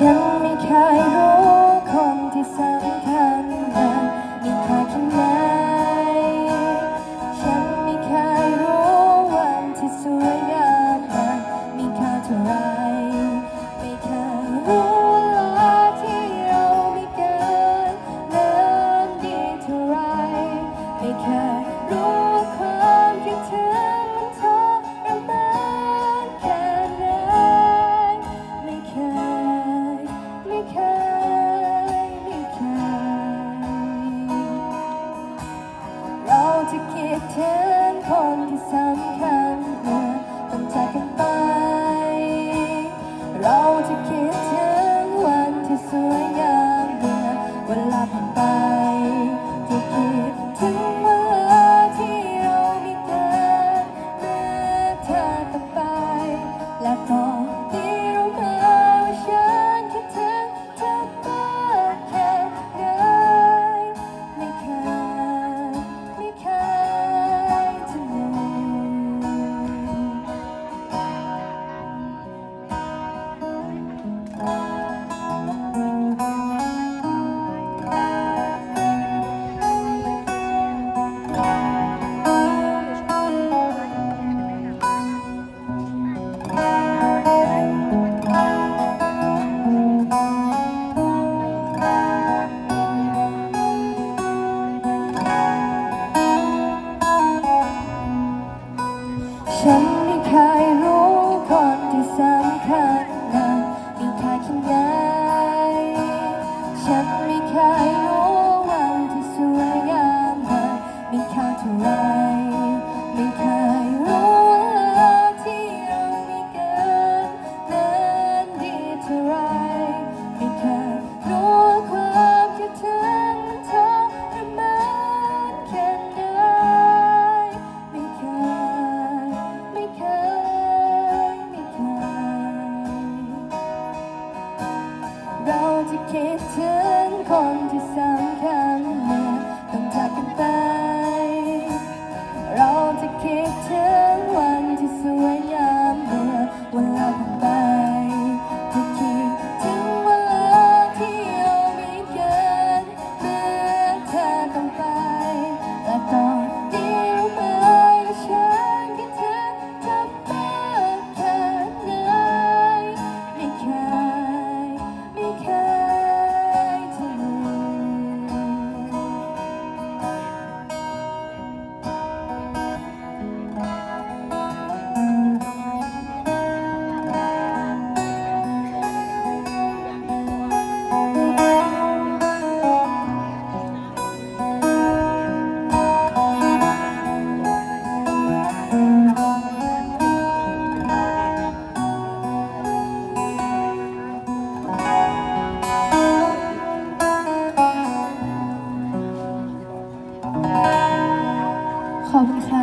ฉันไม่เคยรู้คนที่สำคัญมันมีค่าแค่ไหนฉันไม่เคยรู้วันที่สวยงามมันมีค่าเท่าไร ฉันไม่เคยรู้คนที่สำคัญนั้นมีใค่าแค่ไหนฉัน คิดถึงคน 好不好